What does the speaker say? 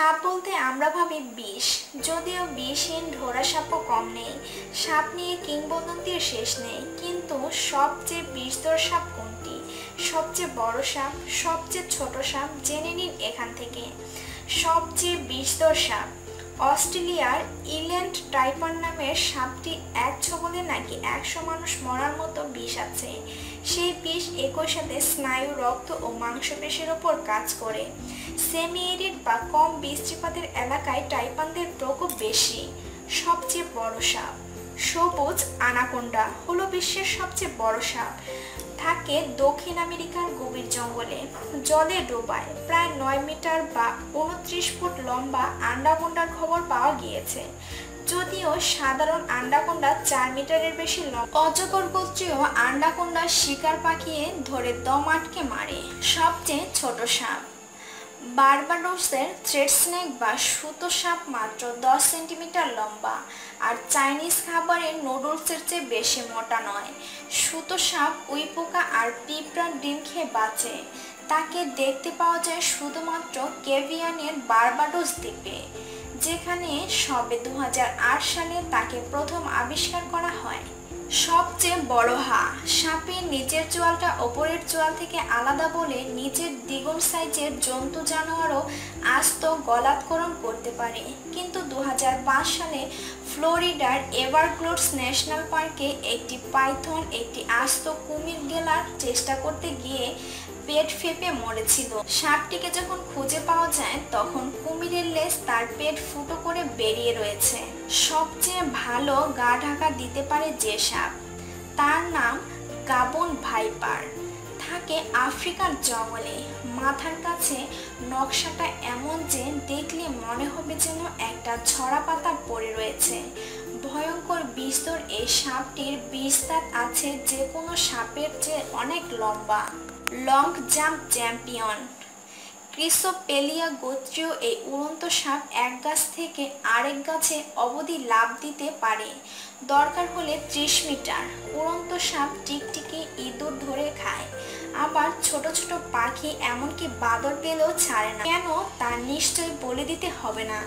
সাপ বলতে আমরা ভাবি বিষ। যদিও বিষহীন ঢোরা সাপও কম নেই, সাপ নিয়ে কিংবদন্তির শেষ নেই। কিন্তু সবচেয়ে বিষধর সাপ কোনটি? সবচেয়ে বড় সাপ, সবচেয়ে ছোট সাপ জেনে নিন এখান থেকে। সবচেয়ে বিষধর সাপ, অস্ট্রেলিয়ার ইল্যান্ড টাইপার নামের সাপটি এক ছবলে নাকি একশো মানুষ মরার মতো বিষ আছে? সেই বিষ একই সাথে স্নায়ু, রক্ত ও মাংসপেশির ওপর কাজ করে। সেমি এরিড বা কম বৃষ্টিপাতের এলাকায় টাইপানদের প্রকোপ বেশি। সবচেয়ে বড় সাপ সবুজ আনাকোন্ডা হলো বিশ্বের সবচেয়ে বড় সাপ। থাকে দক্ষিণ আমেরিকার গভীর জঙ্গলে। জলে ডোবায়। প্রায় নয় মিটার বা উনত্রিশ ফুট লম্বা আন্ডাকোন্ডার খবর পাওয়া গিয়েছে। যদিও সাধারণ আন্ডাকোন্ডা চার মিটারের বেশি অজগর গোত্রীয় আন্ডাকোন্ডা শিকার পাকিয়ে ধরে দম আটকে মারে। সবচেয়ে ছোট সাপ বারবাডোসের থ্রেড স্নেক বা সুতো সাপ মাত্র দশ সেন্টিমিটার লম্বা আর চাইনিজ খাবারের নুডলসের চেয়ে বেশি মোটা নয়। সুতো সাপ উই পোকা আর পিঁপড়ার ডিম খেয়ে বাঁচে। তাকে দেখতে পাওয়া যায় শুধুমাত্র কেভিয়ানের বারবাডোস দ্বীপে, যেখানে সবে দু হাজার আট সালে তাকে প্রথম আবিষ্কার করা হয়। সবচেয়ে বড় হা সাপের নিচের চোয়ালটা ওপরের চোয়াল থেকে আলাদা বলে নিচের দ্বিগুণ সাইজের জন্তু জানোয়ারও আস্ত গলাৎকরণ করতে পারে। কিন্তু দু হাজার পাঁচ সালে ফ্লোরিডার এভারগ্লোডস ন্যাশনাল পার্কে একটি পাইথন, একটি আস্ত কুমির গেলার চেষ্টা করতে গিয়ে পেট ফেপে মরেছিল। সাপটিকে যখন খুঁজে পাওয়া যায়, তখন কুমিরের লেজ তার পেট ফুটো করে বেরিয়ে রয়েছে। সবচেয়ে ভালো গা ঢাকা দিতে পারে যে সাপ। তার নাম গাবন ভাইপার। থাকে আফ্রিকার জঙ্গলে। মাথার কাছে নকশাটা এমন যে দেখলে মনে হবে যেন একটা ছড়া পাতা পড়ে রয়েছে। ভয়ঙ্কর বিস্তর এই সাপটির বিস্তার আছে যে কোনো সাপের চেয়ে অনেক লম্বা। লং জাম্প চ্যাম্পিয়ন ক্রিসোপেলিয়া গোত্রীয় এই উড়ন্ত সাপ এক গাছ থেকে আরেক গাছে অবধি লাভ দিতে পারে। দরকার হলে ত্রিশ মিটার। উড়ন্ত সাপ টিকটিকি ইঁদুর ধরে খায়। আবার ছোট ছোট পাখি এমনকি বাদর পেলেও ছাড়ে না। কেন তা নিশ্চয়ই বলে দিতে হবে না।